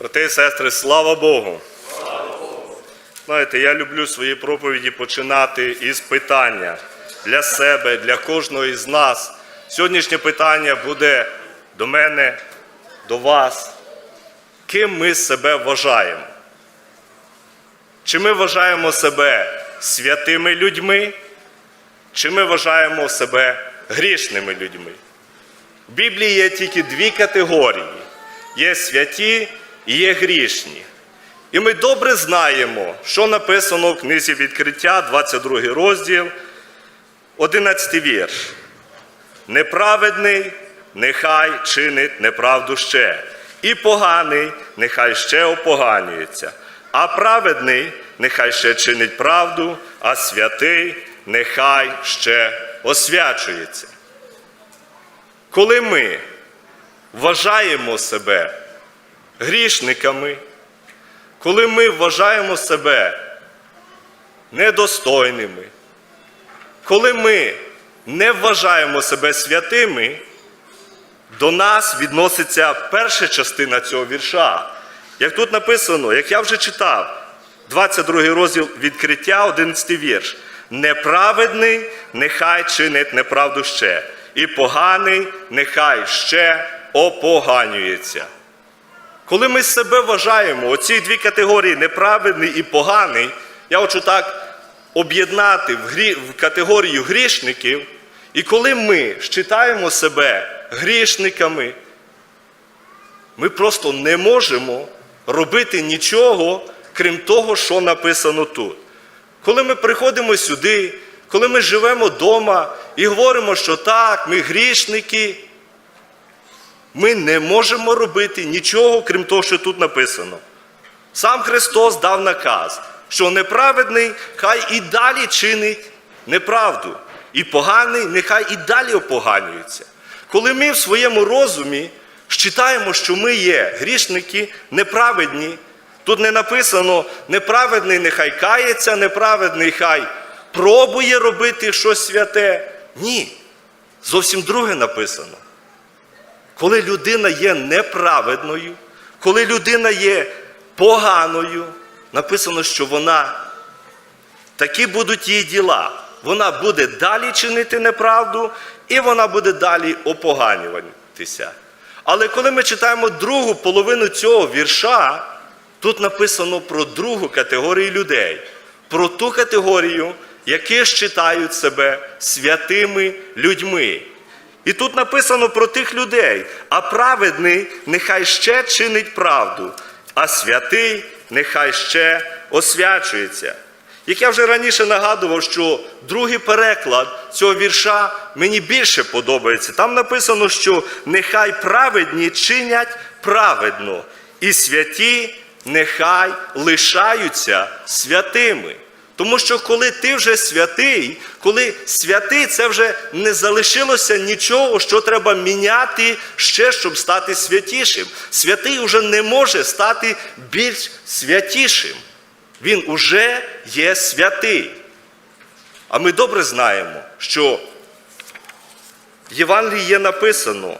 Брати і сестри, слава Богу! Знаєте, я люблю свої проповіді починати із питання для себе, для кожного із нас. Сьогоднішнє питання буде до мене, до вас. Ким ми себе вважаємо? Чи ми вважаємо себе святими людьми, чи ми вважаємо себе грішними людьми? В Біблії є тільки дві категорії: є святі є грішні. І ми добре знаємо, що написано в книзі відкриття, 22 розділ, 11 вірш. Неправедний нехай чинить неправду ще, і поганий нехай ще опоганюється, а праведний нехай ще чинить правду, а святий нехай ще освячується. Коли ми вважаємо себе грішниками, коли ми вважаємо себе недостойними, коли ми не вважаємо себе святими, до нас відноситься перша частина цього вірша. Як тут написано, як я вже читав, 22 розділ відкриття, 11 вірш. Неправедний нехай чинить неправду ще, і поганий нехай ще опоганюється. Коли ми себе вважаємо, оці дві категорії неправедний і поганий, я хочу так об'єднати в, грі, в категорію грішників, і коли ми считаємо себе грішниками, ми просто не можемо робити нічого, крім того, що написано тут. Коли ми приходимо сюди, коли ми живемо вдома і говоримо, що так, ми грішники, ми не можемо робити нічого, крім того, що тут написано. Сам Христос дав наказ, що неправедний хай і далі чинить неправду, і поганий нехай і далі опоганюється. Коли ми в своєму розумі считаємо, що ми є грішники неправедні, тут не написано неправедний нехай кається, неправедний хай пробує робити щось святе. Ні. Зовсім друге написано. Коли людина є неправедною, коли людина є поганою, написано, що вона такі будуть її діла. Вона буде далі чинити неправду, і вона буде далі опоганюватися. Але коли ми читаємо другу половину цього вірша, тут написано про другу категорію людей, про ту категорію, які вважають себе святими людьми. І тут написано про тих людей, а праведний нехай ще чинить правду, а святий нехай ще освячується. Як я вже раніше нагадував, що другий переклад цього вірша мені більше подобається. Там написано, що нехай праведні чинять праведно, і святі нехай лишаються святими. Тому що коли ти вже святий, коли святий, це вже не залишилося нічого, що треба міняти ще, щоб стати святішим. Святий вже не може стати більш святішим. Він уже є святий. А ми добре знаємо, що в Євангелії є написано,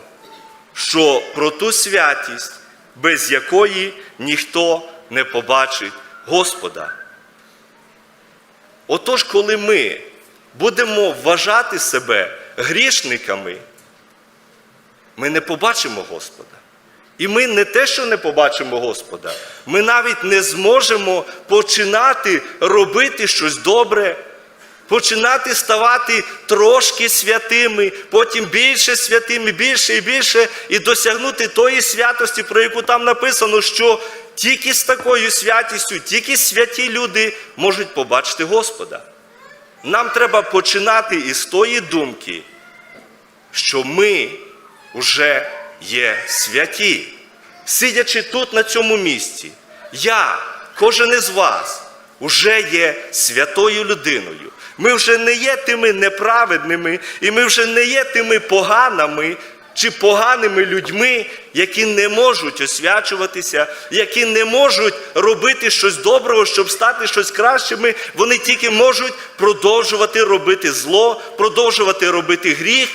що про ту святість, без якої ніхто не побачить Господа. Отож, коли ми будемо вважати себе грішниками, ми не побачимо Господа. І ми не те, що не побачимо Господа, ми навіть не зможемо починати робити щось добре, починати ставати трошки святими, потім більше святими, більше і більше, і досягнути тої святості, про яку там написано, що тільки з такою святістю, тільки святі люди можуть побачити Господа. Нам треба починати із тої думки, що ми вже є святі. Сидячи тут, на цьому місці, я, кожен із вас, вже є святою людиною. Ми вже не є тими неправедними, і ми вже не є тими поганими чи поганими людьми, які не можуть освячуватися, які не можуть робити щось доброго, щоб стати щось кращими. Вони тільки можуть продовжувати робити зло, продовжувати робити гріх.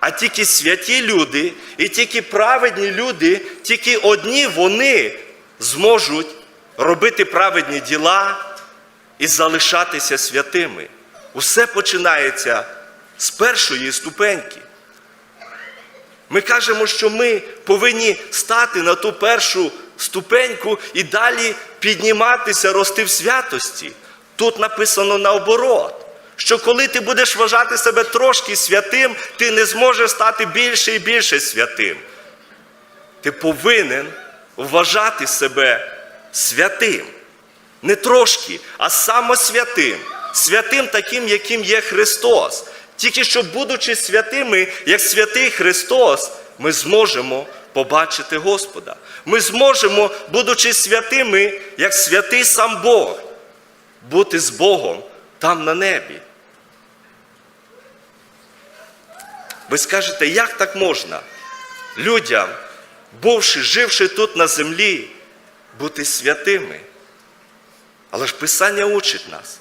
а тільки святі люди і тільки праведні люди, тільки одні вони зможуть робити праведні діла і залишатися святими. Усе починається з першої ступеньки. Ми кажемо, що ми повинні стати на ту першу ступеньку і далі підніматися, рости в святості. Тут написано наоборот, що коли ти будеш вважати себе трошки святим, ти не зможеш стати більше і більше святим. Ти повинен вважати себе святим. Не трошки, а самосвятим. Святим таким, яким є Христос. Тільки що, будучи святими, як святий Христос, ми зможемо побачити Господа. Ми зможемо, будучи святими, як святий сам Бог, бути з Богом там на небі. Ви скажете, як так можна? Людям, бувши, живши тут на землі, бути святими. Але ж Писання учить нас.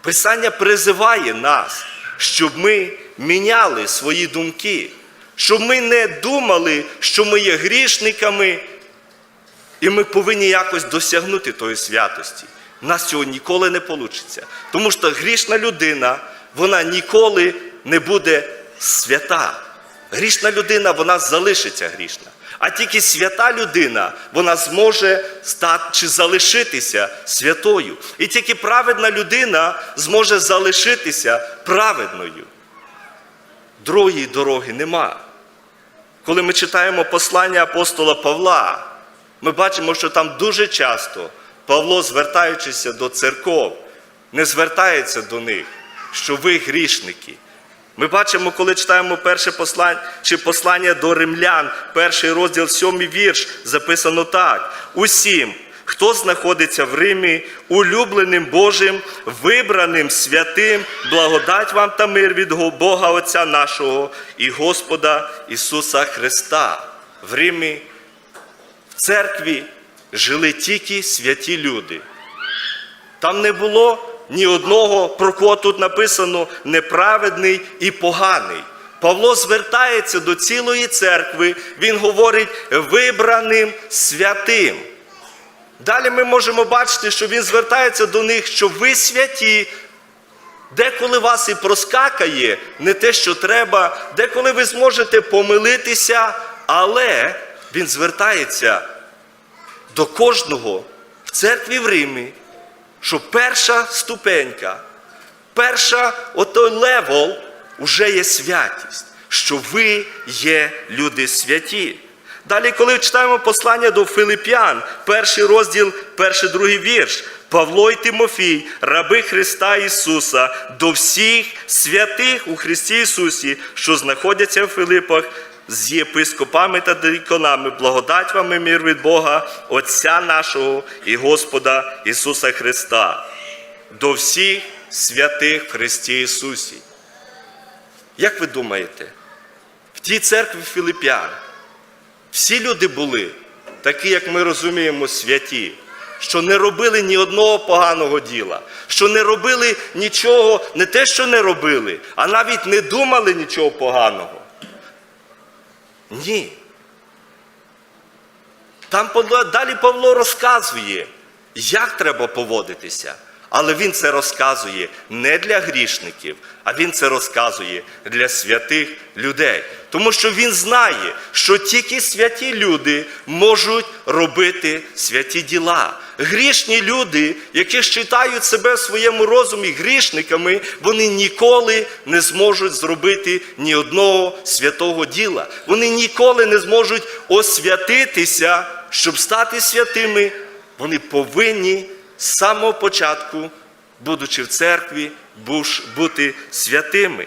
Писання призиває нас, щоб ми міняли свої думки, щоб ми не думали, що ми є грішниками, і ми повинні якось досягнути тої святості. У нас цього ніколи не вийде. Тому що грішна людина, вона ніколи не буде свята. Грішна людина, вона залишиться грішна. А тільки свята людина, вона зможе стати чи залишитися святою. І тільки праведна людина зможе залишитися праведною. Другої дороги нема. Коли ми читаємо послання апостола Павла, ми бачимо, що там дуже часто Павло, звертаючися до церков, не звертається до них, що ви грішники. Ми бачимо, коли читаємо перше послання чи послання до римлян, перший розділ, сьомий вірш, записано так: усім, хто знаходиться в Римі, улюбленим Божим, вибраним святим, благодать вам та мир від Бога Отця нашого і Господа Ісуса Христа. В Римі, в церкві жили тільки святі люди. Там не було ні одного, про кого тут написано неправедний і поганий. Павло звертається до цілої церкви, він говорить вибраним святим. Далі ми можемо бачити, що він звертається до них, що ви святі. Деколи вас і проскакає не те, що треба, деколи ви зможете помилитися, але він звертається до кожного в церкві в Римі, що перша ступенька, перша отой левел вже є святість, що ви є люди святі. Далі, коли читаємо послання до Филип'ян, перший розділ, перший другий вірш. Павло і Тимофій, раби Христа Ісуса, до всіх святих у Христі Ісусі, що знаходяться в Филипах, з єпископами та диконами, благодать вам і мир від Бога, Отця нашого і Господа Ісуса Христа, до всіх святих в Христі Ісусі. Як ви думаєте, в тій церкві Філип'ян всі люди були, такі, як ми розуміємо, святі, що не робили ні одного поганого діла, що не робили нічого, не те, що не робили, а навіть не думали нічого поганого. Ні. Там далі Павло розказує, як треба поводитися. Але він це розказує не для грішників, а він це розказує для святих людей. Тому що він знає, що тільки святі люди можуть робити святі діла. Грішні люди, які вважають себе в своєму розумі грішниками, вони ніколи не зможуть зробити ні одного святого діла. Вони ніколи не зможуть освятитися, щоб стати святими. Вони повинні з самого початку, будучи в церкві, бути святими.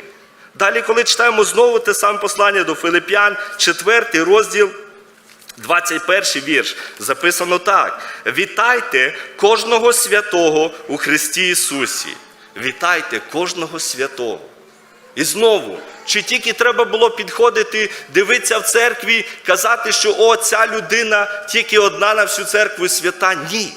Далі, коли читаємо знову те саме послання до Филип'ян, 4 розділ, 21 вірш, записано так: Вітайте кожного святого у Христі Ісусі. Вітайте кожного святого. І знову, чи тільки треба було підходити, дивитися в церкві, казати, що о, ця людина тільки одна на всю церкву свята? Ні.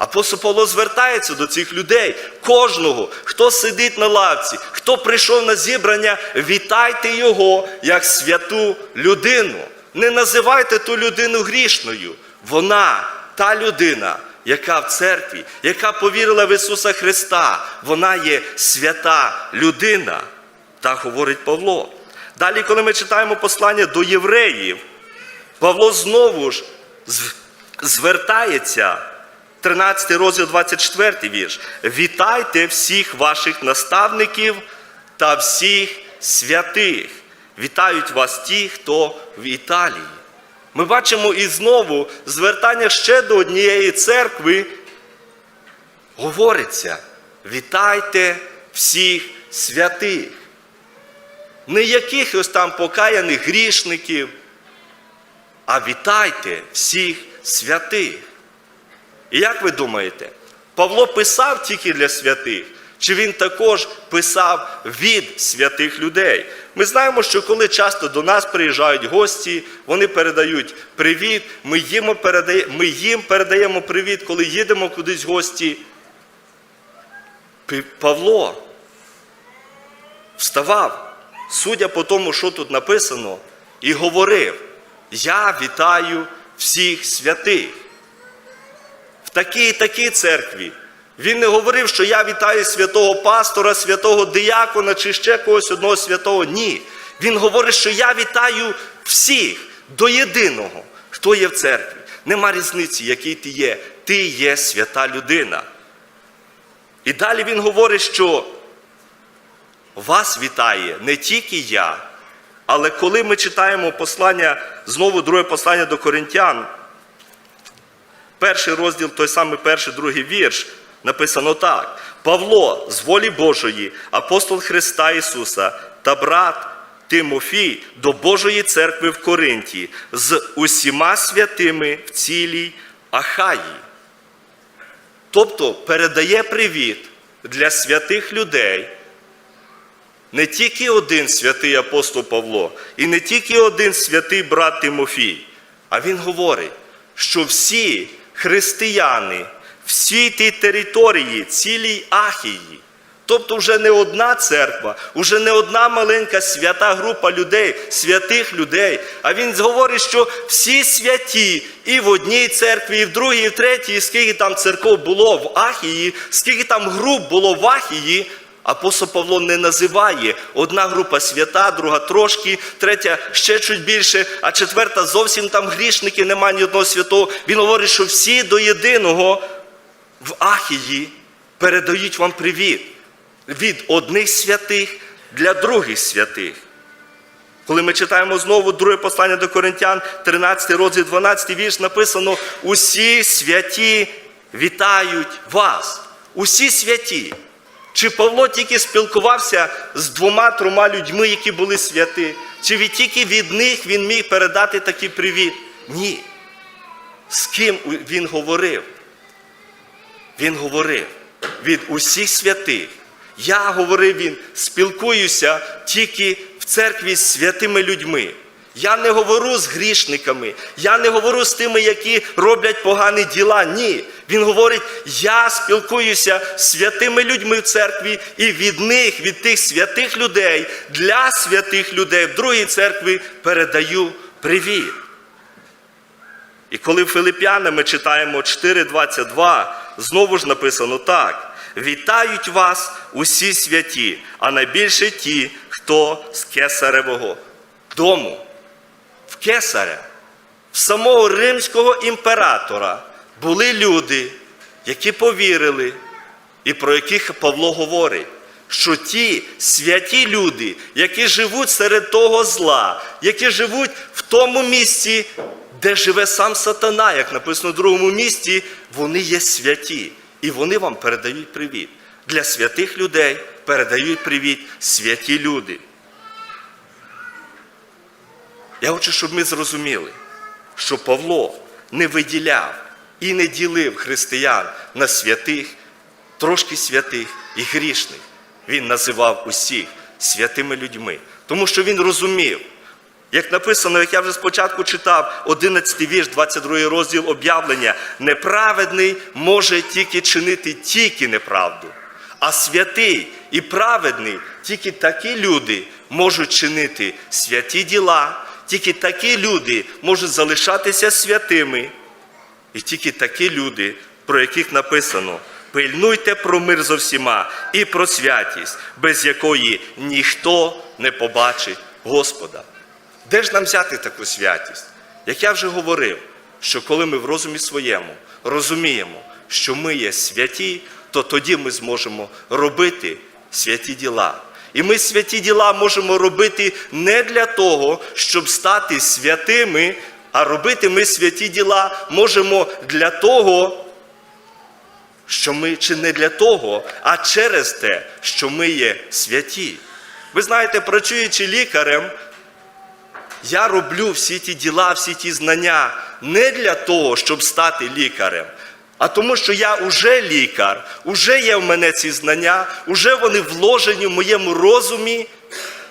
Апостол Павло звертається до цих людей, кожного, хто сидить на лавці, хто прийшов на зібрання, вітайте його як святу людину. Не називайте ту людину грішною. Вона та людина, яка в церкві, яка повірила в Ісуса Христа, вона є свята людина. Так говорить Павло. Далі, коли ми читаємо послання до євреїв, Павло знову ж звертається, 13 розділ, 24 вірш. Вітайте всіх ваших наставників та всіх святих. Вітають вас ті, хто в Італії. Ми бачимо і знову звертання ще до однієї церкви. Говориться: вітайте всіх святих. Не якихось там покаяних грішників, а вітайте всіх святих. І як ви думаєте, Павло писав тільки для святих, чи він також писав від святих людей? Ми знаємо, що коли часто до нас приїжджають гості, вони передають привіт, ми їм передаємо, ми їм передаємо привіт, коли їдемо кудись гості. Павло вставав, судя по тому, що тут написано, і говорив: Я вітаю всіх святих. В такій і такій церкві. Він не говорив, що я вітаю святого пастора, святого диякона чи ще когось одного святого. Ні. Він говорить, що я вітаю всіх до єдиного, хто є в церкві. Нема різниці, який ти є. Ти є свята людина. І далі він говорить, що вас вітає не тільки я, але коли ми читаємо послання, знову друге послання до Коринтян, перший розділ, той самий перший, другий вірш, написано так: Павло з волі Божої, апостол Христа Ісуса та брат Тимофій до Божої церкви в Коринті з усіма святими в цілій Ахаї. Тобто передає привіт для святих людей. Не тільки один святий апостол Павло, і не тільки один святий брат Тимофій, а він говорить, що всі християни, всій тій території, цілій Ахії, тобто вже не одна церква, вже не одна маленька свята група людей, святих людей, а він говорить, що всі святі і в одній церкві, і в другій, і в третій, і скільки там церков було в Ахії, скільки там груп було в Ахії, Апостол Павло не називає одна група свята, друга трошки, третя ще чуть більше, а четверта зовсім там грішники, немає ні одного святого. Він говорить, що всі до єдиного в Ахії передають вам привіт від одних святих для других святих. Коли ми читаємо знову друге послання до Коринтян, 13 розділ 12 вірш, написано: усі святі вітають вас. Усі святі. Чи Павло тільки спілкувався з двома-трьома людьми, які були святі? Чи від тільки від них він міг передати такий привіт? Ні. З ким він говорив? Він говорив від усіх святих. Я, говорив він, спілкуюся тільки в церкві з святими людьми. Я не говорю з грішниками, я не говорю з тими, які роблять погані діла. Ні. Він говорить: я спілкуюся з святими людьми в церкві, і від них, від тих святих людей, для святих людей в другій церкві передаю привіт. І коли Филип'яна ми читаємо 4.22, знову ж написано так: вітають вас усі святі, а найбільше ті, хто з Кесаревого дому. Кесаря, самого римського імператора були люди, які повірили, і про яких Павло говорить. Що ті святі люди, які живуть серед того зла, які живуть в тому місці, де живе сам сатана, як написано в другому місці, вони є святі. І вони вам передають привіт. Для святих людей передають привіт святі люди. Я хочу, щоб ми зрозуміли, що Павло не виділяв і не ділив християн на святих, трошки святих і грішних. Він називав усіх святими людьми, тому що він розумів, Як написано, як я вже спочатку читав, 11 вірш, 22 розділ об'явлення, неправедний може тільки чинити тільки неправду, а святий і праведний тільки такі люди можуть чинити святі діла, тільки такі люди можуть залишатися святими, і тільки такі люди, про яких написано, пильнуйте про мир зо всіма і про святість, без якої ніхто не побачить Господа. Де ж нам взяти таку святість? Як я вже говорив, що коли ми в розумі своєму розуміємо, що ми є святі, то тоді ми зможемо робити святі діла. І ми святі діла можемо робити не для того, щоб стати святими, а робити ми святі діла можемо для того, що ми чи не для того, а через те, що ми є святі. Ви знаєте, працюючи лікарем, я роблю всі ті діла, всі ті знання не для того, щоб стати лікарем, а тому, що я вже лікар, уже є в мене ці знання, уже вони вложені в моєму розумі,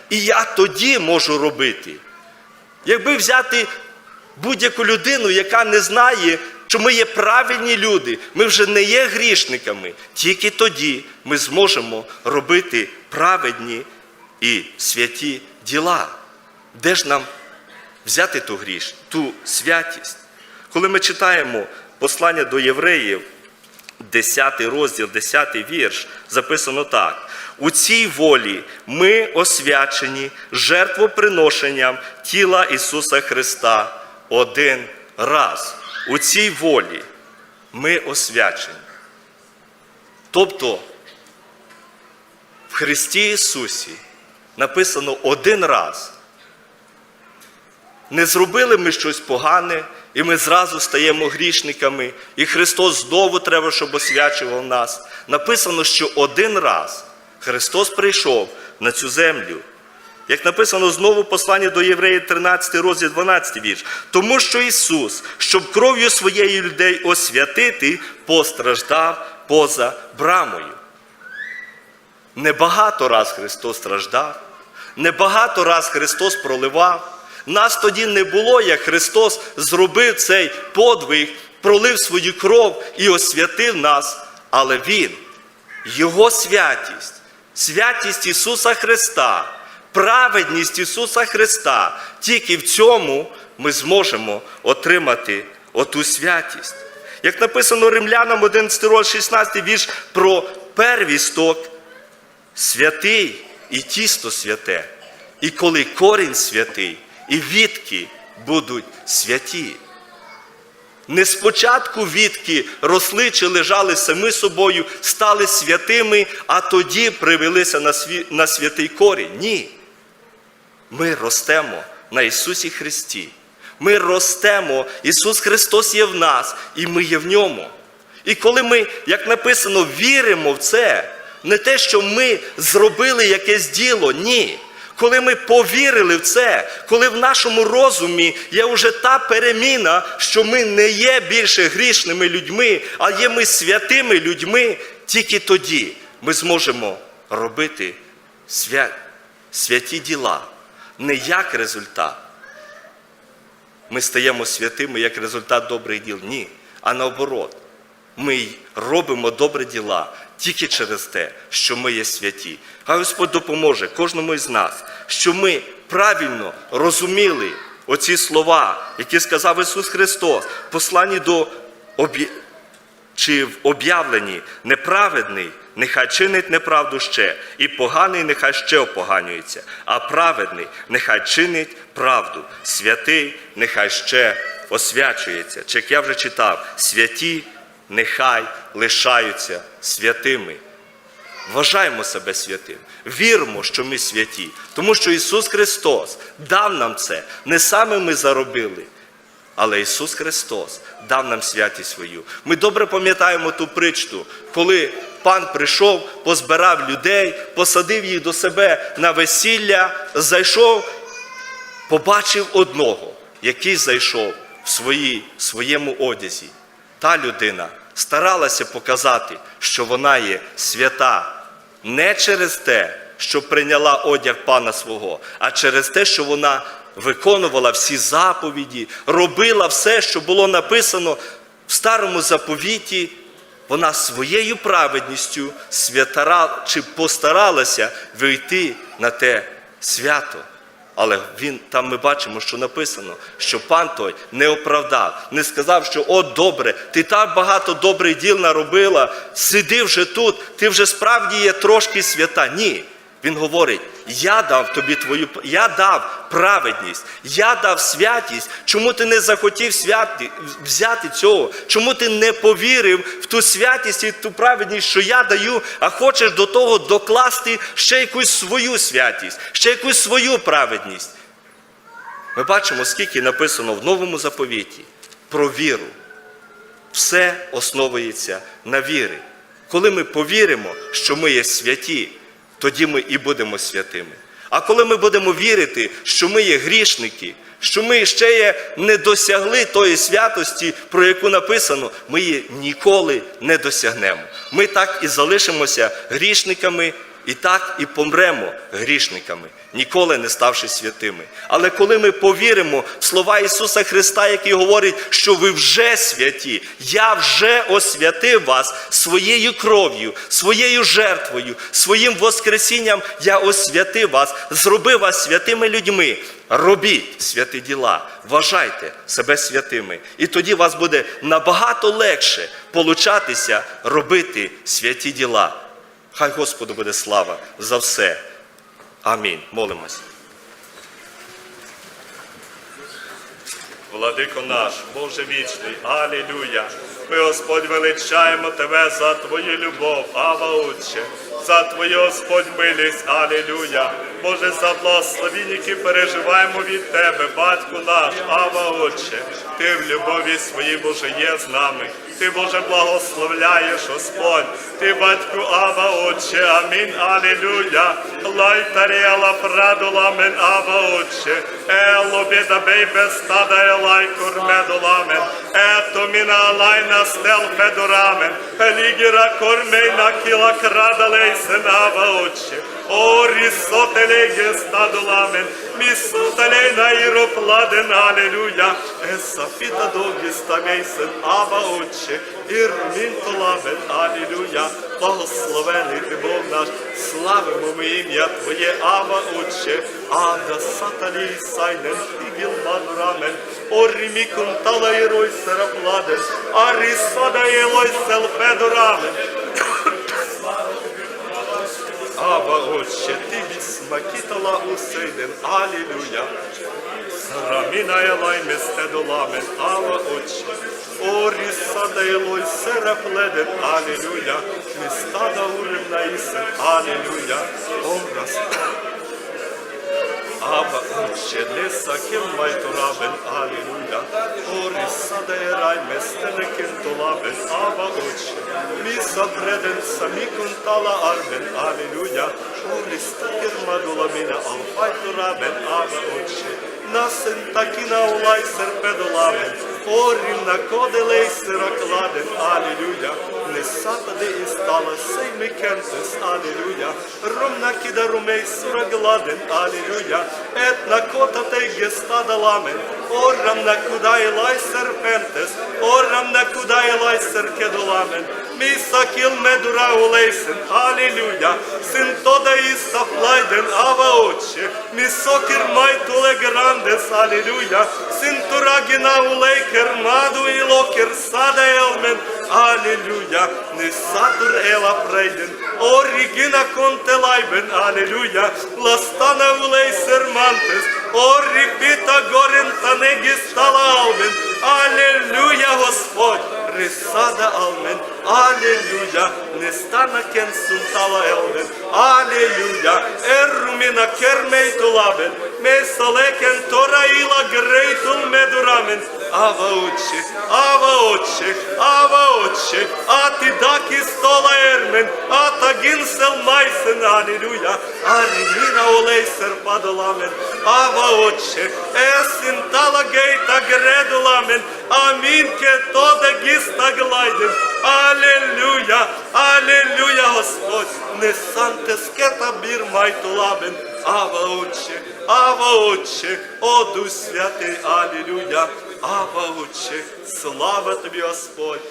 і я тоді можу робити. Якби взяти будь-яку людину, яка не знає, що ми є правильні люди, ми вже не є грішниками, тільки тоді ми зможемо робити праведні і святі діла. Де ж нам взяти ту гріш, ту святість? Коли ми читаємо послання до євреїв, 10 розділ, 10 вірш, записано так. У цій волі ми освячені жертвоприношенням тіла Ісуса Христа один раз. У цій волі ми освячені. Тобто в Христі Ісусі написано один раз. Не зробили ми щось погане, і ми зразу стаємо грішниками, і Христос знову треба, щоб освячував нас. Написано, що один раз Христос прийшов на цю землю. Як написано знову в посланні до Євреїв 13 розділ 12 вірш. Тому що Ісус, щоб кров'ю своєї людей освятити, постраждав поза брамою. Небагато раз Христос страждав, небагато раз Христос проливав. Нас тоді не було, як Христос зробив цей подвиг, пролив свою кров і освятив нас, але Він, Його святість, святість Ісуса Христа, праведність Ісуса Христа, тільки в цьому ми зможемо отримати оту святість. Як написано Римлянам 11 розділ 16 вірш про первісток, святий і тісто святе. І коли корінь святий, і вітки будуть святі. Не спочатку вітки росли чи лежали самі собою, стали святими, а тоді привелися на, сві... на святий корінь. Ні. Ми ростемо на Ісусі Христі. Ми ростемо, Ісус Христос є в нас, і ми є в ньому. І коли ми, як написано, віримо в це, не те, що ми зробили якесь діло, ні. Коли ми повірили в це, коли в нашому розумі є вже та переміна, що ми не є більше грішними людьми, а є ми святими людьми, тільки тоді ми зможемо робити свя... святі діла, не як результат. Ми стаємо святими як результат добрих діл. Ні. А наоборот, ми робимо добрі діла тільки через те, що ми є святі. Хай Господь допоможе кожному із нас, що ми правильно розуміли оці слова, які сказав Ісус Христос, послані до об'є... чи в об'явленні неправедний, нехай чинить неправду ще, і поганий нехай ще опоганюється, а праведний нехай чинить правду, святий нехай ще освячується. Чи як я вже читав, святі нехай лишаються святими. Вважаємо себе святим, віримо, що ми святі, тому що Ісус Христос дав нам це. Не саме ми заробили, але Ісус Христос дав нам святість свою. Ми добре пам'ятаємо ту притчу, коли пан прийшов, позбирав людей, посадив їх до себе на весілля, зайшов, побачив одного, який зайшов в свої, своєму одязі. Та людина старалася показати, що вона є свята не через те, що прийняла одяг пана свого, а через те, що вона виконувала всі заповіді, робила все, що було написано в старому заповіті, вона своєю праведністю святара, чи постаралася вийти на те свято. Але він там ми бачимо, що написано, що пан той не оправдав, не сказав, що о, добре, ти так багато добрих діл наробила, сиди вже тут, ти вже справді є трошки свята. Ні. Він говорить: я дав тобі твою я дав праведність, я дав святість. Чому ти не захотів святи, взяти цього? Чому ти не повірив в ту святість і ту праведність, що я даю, а хочеш до того докласти ще якусь свою святість, ще якусь свою праведність? Ми бачимо, скільки написано в новому заповіті про віру. Все основується на вірі. Коли ми повіримо, що ми є святі, тоді ми і будемо святими. А коли ми будемо вірити, що ми є грішники, що ми ще є не досягли тої святості, про яку написано, ми її ніколи не досягнемо. Ми так і залишимося грішниками, і так і помремо грішниками, ніколи не ставши святими. Але коли ми повіримо в слова Ісуса Христа, який говорить, що ви вже святі, я вже освятив вас своєю кров'ю, своєю жертвою, своїм воскресінням я освятив вас, зробив вас святими людьми. Робіть святі діла, вважайте себе святими. І тоді вас буде набагато легше получатися робити святі діла. Хай Господу буде слава за все. Амінь. Молимось. Владико наш, Боже вічний, Алілюя. Ми, Господь, величаємо Тебе за Твою любов, Ава Отче, за Твою, Господь, милість, Алілюя. Боже, за благословіння, які переживаємо від Тебе, Батько наш, Ава Отче. Ти в любові своїй, Боже, є з нами. Ти, Боже, благословляєш, Господь. Ти, Батьку, Ава, Отче, Амінь, Алілюя. Лайтаріала прадуламен, Ава, Отче. Ело біда бейбе стада елай кормедуламен. Ето міна алайна стел федурамен. Елігіра кормейна кіла крадалейсен, Ава, Отче. О, рісотелеге стадуламен. Місотелейна іропладен, Алілюя. Есафіта догі ставейсен, Ава, Отче. Ірмін толамен, Алілюя. Благословений ти Бог наш, славимо ми ім'я Твоє, Ава, Отче, Ада саталі сайнен, ігіл мадурамен, орімі кунтала і рой серапладен, арісада єлой селфедурамен. Ава, Отче, ти від смакітала усейден, Алілюя. Раміна елай местедоламен, Ава, Отче. Орі сада елой серапледен, Алілюя. Містада урим наїсен, Алілюя. Образ. Ава, Отче, леса кем майтурабен, Алілюя. Орі сада ерай местене кентолабен, Ава, Отче. Міса преден самі кунтала арбен, Алілюя. Орі стакер мадуламіна, алфайтурабен, Ава, Отче. Насен такіна улай серпедоламен, орім на коделей сирокладен, алілюя, не сатаде і стала. Сейми кентес, алілюя, ромна кіда румей сурагладен, алілюя, ет на кота те гестада ламен, орам на кудай лай серпентес, орам на кудай лай серкедоламен, міса кіл медура улейсен, алілюя, син тода і сафлайден, ава оче, місокір май туле грандес, алілюя, син турагіна улейкер, маду і локер, сада елмен, алілюя, не сатур ела прейден, орігіна контелайбен, алілюя, ластана улей сермантес, орі піта горен та неги стала алмен, алілюя, Господь, Рисада алмен, не стана кен сунтала елмен, алілюя, ерміна кермейтулабен, месалекен тораїла грейтул медурамен, Ава отче, ава отче, ава отче, а ти даки стола ермен, а та гінсел майсен, алілюя, арміна олей серпадоламен, ава отче, есін тала гейта гредуламен, амін ке тоде гіста глайден, алілюя, алілюя, Господь, не санте скета бір майтулабен, Ава Отче, Ава Отче, О Дух Святий, Алілюя, Ава Отче, слава тобі, Господь.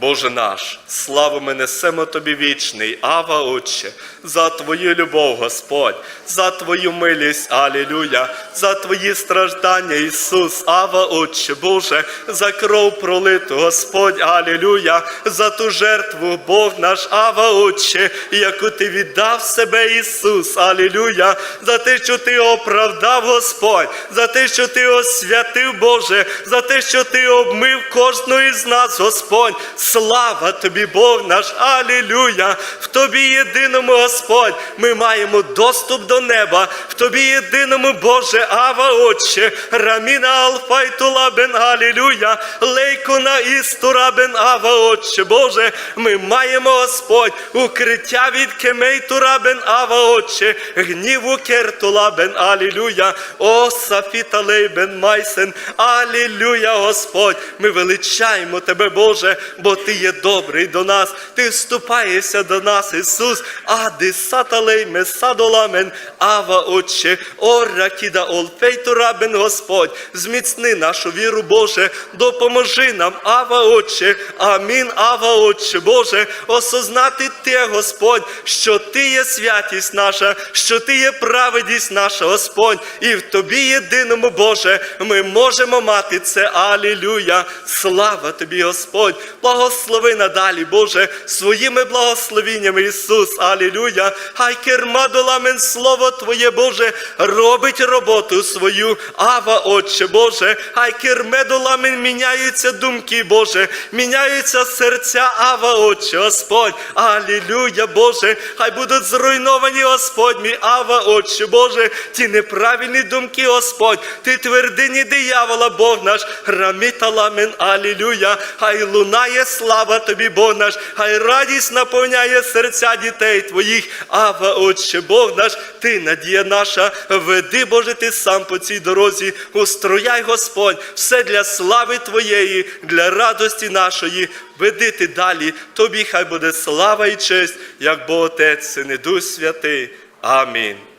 Боже наш, славу ми несемо Тобі вічний, Ава Отче, за Твою любов, Господь, за Твою милість, Алілюя, за Твої страждання, Ісус, Ава Отче, Боже, за кров пролиту, Господь, Алілюя, за ту жертву, Бог наш, Ава Отче, яку Ти віддав себе, Ісус, Алілюя, за те, що Ти оправдав, Господь, за те, що Ти освятив, Боже, за те, що Ти обмив кожного із нас, Господь. Слава тобі, Бог наш, Алілюя! В тобі єдиному, Господь, ми маємо доступ до неба, в тобі єдиному, Боже, Ава Отче, Раміна Алфайтула бен Алілюя, Лейкуна Істура бен Ава Отче, Боже, ми маємо, Господь, укриття від Кемейтура бен Ава Отче, гніву Кертула бен Алілюя, О Сафіта Лей бен Майсен, Алілюя, Господь, ми величаємо Тебе, Боже, бо Ти є добрий до нас, Ти вступаєшся до нас, Ісус, Ади Саталей Месадоламен, Ава Отче, Ора Кіда Олфейту Рабен Господь, зміцни нашу віру, Боже, допоможи нам, Ава Отче, Амін, Ава Отче, Боже, осознати Те, Господь, що Ти є святість наша, що Ти є праведність наша, Господь, і в Тобі єдиному, Боже, ми можемо мати це. Алілюя! Слава Тобі, Господь! Благослови надалі, Боже, своїми благословіннями, Ісус, Алілюя! Хай кермадоламен Слово Твоє, Боже, робить роботу свою. Ава, Отче Боже, хай кермедоламен міняються думки, Боже, міняються серця, Ава, Отче, Господь, Алілюя, Боже, хай будуть зруйновані, Господь мій, Ава, Отче, Боже, ті неправильні думки, Господь, ти твердині диявола, Бог наш, раміталамен, Алілюя, хай лунає слава тобі, Бог наш, хай радість наповняє серця дітей твоїх, Ава, Отче, Бог наш, ти надія наша, веди, Боже, ти сам по цій дорозі, устрояй, Господь, все для слави Твоєї, для радості нашої. Веди ти далі, тобі хай буде слава і честь, як Бог Отець, Син і Дух Святий. Амінь.